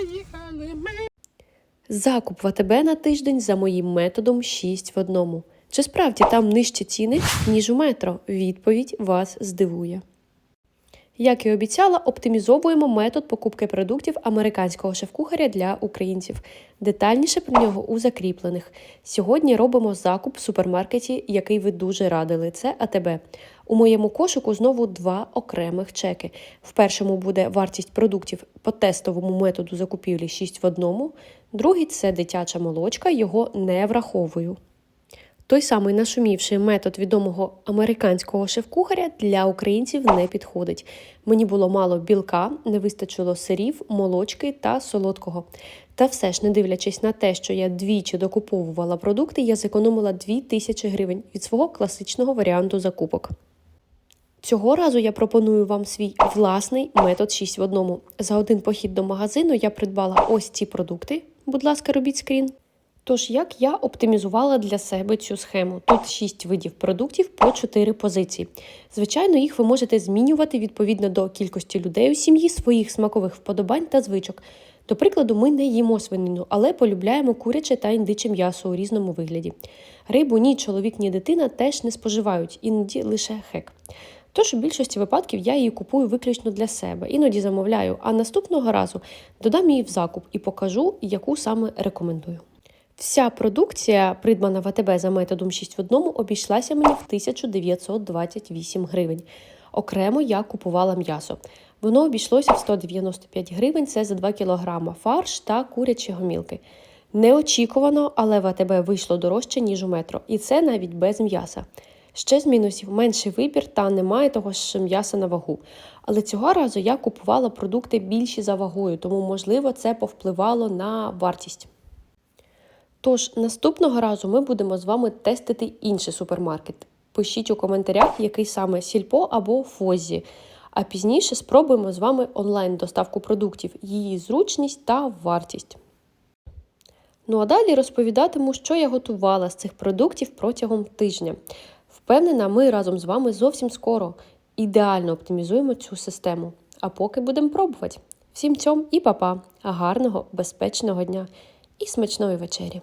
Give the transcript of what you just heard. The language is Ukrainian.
Поїхали ми. Закуп в АТБ на тиждень за моїм методом 6 в одному. Чи справді там нижчі ціни, ніж у метро? Відповідь вас здивує. Як і обіцяла, оптимізовуємо метод покупки продуктів американського шеф-кухаря для українців. Детальніше про нього у закріплених. Сьогодні робимо закуп в супермаркеті, який ви дуже радили. Це АТБ. У моєму кошику знову два окремих чеки. В першому буде вартість продуктів по тестовому методу закупівлі 6 в одному. Другий це дитяча молочка, його не враховую. Той самий нашумівший метод відомого американського шеф-кухаря для українців не підходить. Мені було мало білка, не вистачило сирів, молочки та солодкого. Та все ж, не дивлячись на те, що я двічі докуповувала продукти, я зекономила 2 тисячі гривень від свого класичного варіанту закупок. Цього разу я пропоную вам свій власний метод 6 в одному. За один похід до магазину я придбала ось ці продукти. Будь ласка, робіть скрін. Тож, як я оптимізувала для себе цю схему? Тут 6 видів продуктів по 4 позиції. Звичайно, їх ви можете змінювати відповідно до кількості людей у сім'ї, своїх смакових вподобань та звичок. До прикладу, ми не їмо свинину, але полюбляємо куряче та індиче м'ясо у різному вигляді. Рибу ні чоловік, ні дитина теж не споживають, іноді лише хек. Тож у більшості випадків я її купую виключно для себе, іноді замовляю, а наступного разу додам її в закуп і покажу, яку саме рекомендую. Вся продукція, придбана в АТБ за методом 6 в одному, обійшлася мені в 1928 гривень. Окремо я купувала м'ясо. Воно обійшлося в 195 гривень, це за 2 кг фарш та курячі гомілки. Неочікувано, але в АТБ вийшло дорожче, ніж у метро, і це навіть без м'яса. Ще з мінусів менший вибір та немає того ж м'яса на вагу. Але цього разу я купувала продукти більші за вагою, тому, можливо, це повпливало на вартість. Тож наступного разу ми будемо з вами тестити інший супермаркет. Пишіть у коментарях, який саме сільпо або фозі. А пізніше спробуємо з вами онлайн-доставку продуктів, її зручність та вартість. Ну а далі розповідатиму, що я готувала з цих продуктів протягом тижня. Впевнена, ми разом з вами зовсім скоро ідеально оптимізуємо цю систему. А поки будемо пробувати. Всім цьом і папа, гарного, безпечного дня і смачної вечері!